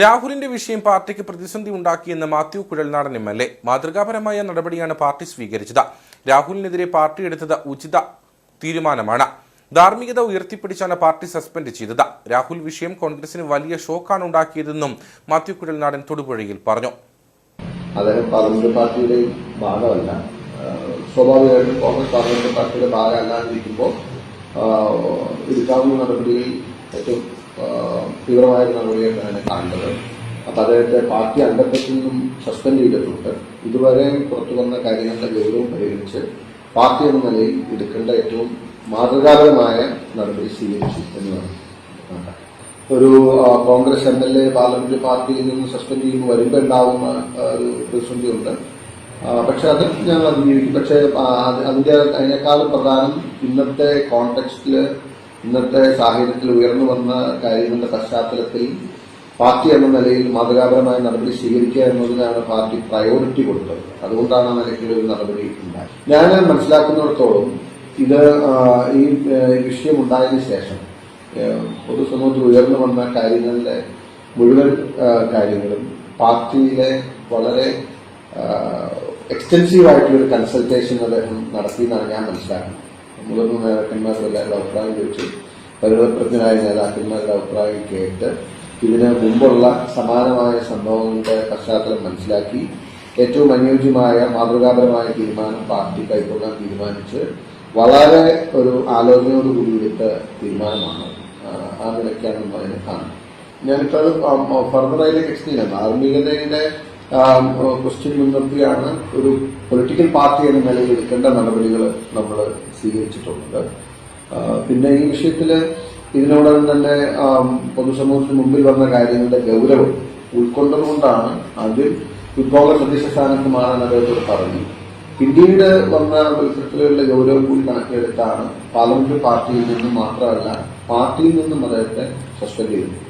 രാഹുലിന്റെ വിഷയം പാർട്ടിക്ക് പ്രതിസന്ധി ഉണ്ടാക്കിയെന്ന് Mathew Kuzhalnadan M L A. മാതൃകാപരമായ നടപടിയാണ് പാർട്ടി സ്വീകരിച്ചത്. രാഹുലിനെതിരെ പാർട്ടി എടുത്തത് ഉചിത തീരുമാനമാണ്. ധാർമ്മികത ഉയർത്തിപ്പിടിച്ചാണ് പാർട്ടി സസ്പെൻഡ് ചെയ്തത്. രാഹുൽ വിഷയം കോൺഗ്രസിന് വലിയ ഷോക്കാണ് ഉണ്ടാക്കിയതെന്നും മാത്യു കുഴൽനാടൻ തൊടുപുഴയിൽ പറഞ്ഞു. പാർട്ടിയുടെ ഭാഗമല്ല. സ്വാഭാവികമായിട്ടും കോൺഗ്രസ് പാർലമെന്റ് പാർട്ടിയുടെ ഭാഗമല്ലാതിരിക്കുമ്പോൾ എടുക്കാവുന്ന നടപടിയിൽ ഏറ്റവും തീവ്രമായ നടപടിയായിട്ടാണ് കാണേണ്ടത് അപ്പൊ അദ്ദേഹത്തെ പാർട്ടി അംഗത്വത്തിൽ നിന്നും സസ്പെൻഡ് ചെയ്തിട്ടുണ്ട്. ഇതുവരെ പുറത്തു വന്ന കാര്യങ്ങളുടെ ഗൗരവം പരിഗണിച്ച് പാർട്ടി എന്ന നിലയിൽ എടുക്കേണ്ട ഏറ്റവും മാതൃകാപരമായ നടപടി സ്വീകരിച്ചു എന്നതാണ് ഒരു Congress M L A parliament പാർട്ടിയിൽ നിന്ന് സസ്പെൻഡ് ചെയ്യുമ്പോൾ വരുമ്പോൾ ഉണ്ടാവുന്ന ഒരു പ്രതിസന്ധിയുണ്ട്. പക്ഷെ അത് ഞങ്ങൾ അതിജീവിക്കും പക്ഷെ അതിന്റെ അതിനേക്കാളും പ്രധാനം ഇന്നത്തെ കോണ്ടെക്സ്റ്റിൽ ഇന്നത്തെ സാഹചര്യത്തിൽ ഉയർന്നു വന്ന കാര്യങ്ങളുടെ പശ്ചാത്തലത്തിൽ പാർട്ടി എന്ന നിലയിൽ മാതൃകാപരമായ നടപടി സ്വീകരിക്കുക എന്നതിനാണ് പാർട്ടി പ്രയോറിറ്റി കൊടുത്തത്. അതുകൊണ്ടാണ് ആ നിലയ്ക്കുള്ള ഒരു നടപടി ഉണ്ടായത്. ഞാൻ മനസ്സിലാക്കുന്നിടത്തോളം ഇത് ഈ വിഷയം ഉണ്ടായതിനു ശേഷം പൊതുസമൂഹത്തിൽ ഉയർന്നു വന്ന കാര്യങ്ങളിലെ മുഴുവൻ കാര്യങ്ങളും പാർട്ടിയിലെ വളരെ എക്സ്റ്റൻസീവ് ഒരു കൺസൾട്ടേഷൻ അദ്ദേഹം നടത്തിയെന്നാണ് ഞാൻ മനസ്സിലാക്കുന്നത്. മുതിർന്ന നേതാക്കന്മാരുടെ എല്ലാവരുടെ അഭിപ്രായം ചോദിച്ചു. പരിണതപ്രജ്ഞനായ നേതാക്കന്മാരുടെ അഭിപ്രായം കേട്ട് ഇതിന് മുമ്പുള്ള സമാനമായ സംഭവങ്ങളുടെ പശ്ചാത്തലം മനസ്സിലാക്കി ഏറ്റവും അനുയോജ്യമായ മാതൃകാപരമായ തീരുമാനം പാർട്ടി കൈക്കൊള്ളാൻ തീരുമാനിച്ച് വളരെ ഒരു ആലോചനയോട് കൂടിയിട്ട് തീരുമാനമാണ്. ആ, നിലയ്ക്കാണ് നമ്മൾ അതിനെ കാണുന്നത്. ഞാനിപ്പോൾ അത് ഫർദറായിലേക്ക് എക്സ്റ്റെൻഡ് ചെയ്യാം. ധാർമ്മികതയുടെ ക്വസ്റ്റ്യൻ മുൻനിർത്തിയാണ് ഒരു പൊളിറ്റിക്കൽ പാർട്ടി എന്ന നിലയിൽ എടുക്കേണ്ട നടപടികൾ നമ്മൾ സ്വീകരിച്ചിട്ടുള്ളത്. പിന്നെ ഈ വിഷയത്തിൽ ഇതിനോടൊപ്പം തന്നെ പൊതുസമൂഹത്തിന് മുമ്പിൽ വന്ന കാര്യങ്ങളുടെ ഗൗരവം ഉൾക്കൊണ്ടതുകൊണ്ടാണ് ആദ്യം കോൺഗ്രസ് അധ്യക്ഷ സ്ഥാനത്ത് മാറാൻ അദ്ദേഹത്തോട് പറഞ്ഞു. പിന്നീട് വന്ന മത്സരത്തിലുള്ള ഗൗരവം കൂടി കണക്കിലെടുത്താണ് പാർലമെന്റ് പാർട്ടിയിൽ നിന്നും മാത്രമല്ല പാർട്ടിയിൽ നിന്നും അദ്ദേഹത്തെ സസ്പെൻഡ് ചെയ്തത്